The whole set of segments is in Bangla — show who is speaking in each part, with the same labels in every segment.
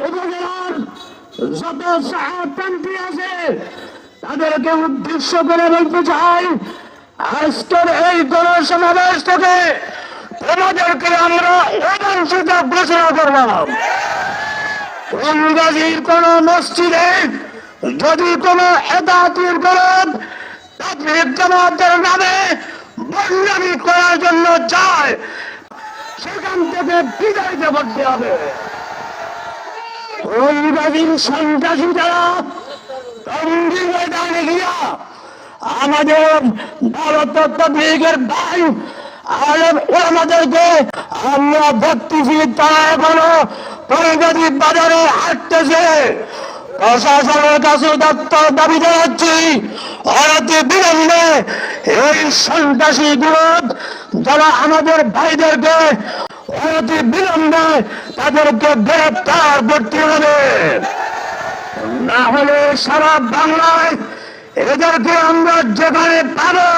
Speaker 1: উপজেলার যত তাদেরকে উদ্দেশ্য করে বলতে চাই আজকের এই থেকে তোমাদেরকে আমরা অবঞ্চিত ঘোষণা করলাম ইংরাজির কোন মসজিদে যদি কোন একাতির গরব তাবলিগ জামাতের নামে বন্যামি করার জন্য চায় সেখান থেকে বিদায়তে করতে হবে আমাদের ভারত তবলিগের ভাই আলেম আমরা দেখতেছি তারা এখনও প্রগতি বাজারে হাঁটতেছে। প্রশাসনের কাছে দপ্তর দাবি জানাচ্ছি, অনতি বিলম্বে এই সন্ত্রাসী বিরোধ যারা আমাদের ভাইদেরকে অনতি বিলম্বে তাদেরকে গ্রেপ্তার করতে হবে। না হলে সারা বাংলায় এদেরকে আমরা যেখানে পাবো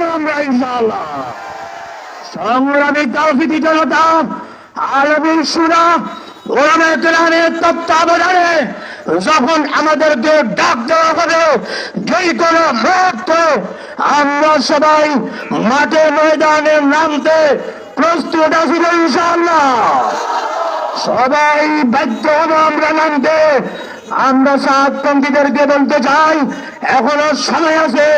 Speaker 1: না আমরা ইনশাআল্লাহ। সংগ্রামী তাওফিদি জনতা আলমী সুরা তত্ত্বাবধানে যখন আমাদেরকে ডাক দেওয়া হবে যেই কোনো মুহূর্ত আমরা সবাই মাঠে ময়দানে নামতে প্রস্তুত আছি ইনশাআল্লাহ। সবাই বাধ্য হব আমরা নামতে। আমরা সাতপন্থীদেরকে বলতে চাই, এখনও সময় আছে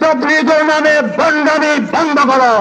Speaker 1: তবলিগের নামে বন্ডামি বন্ধ করো।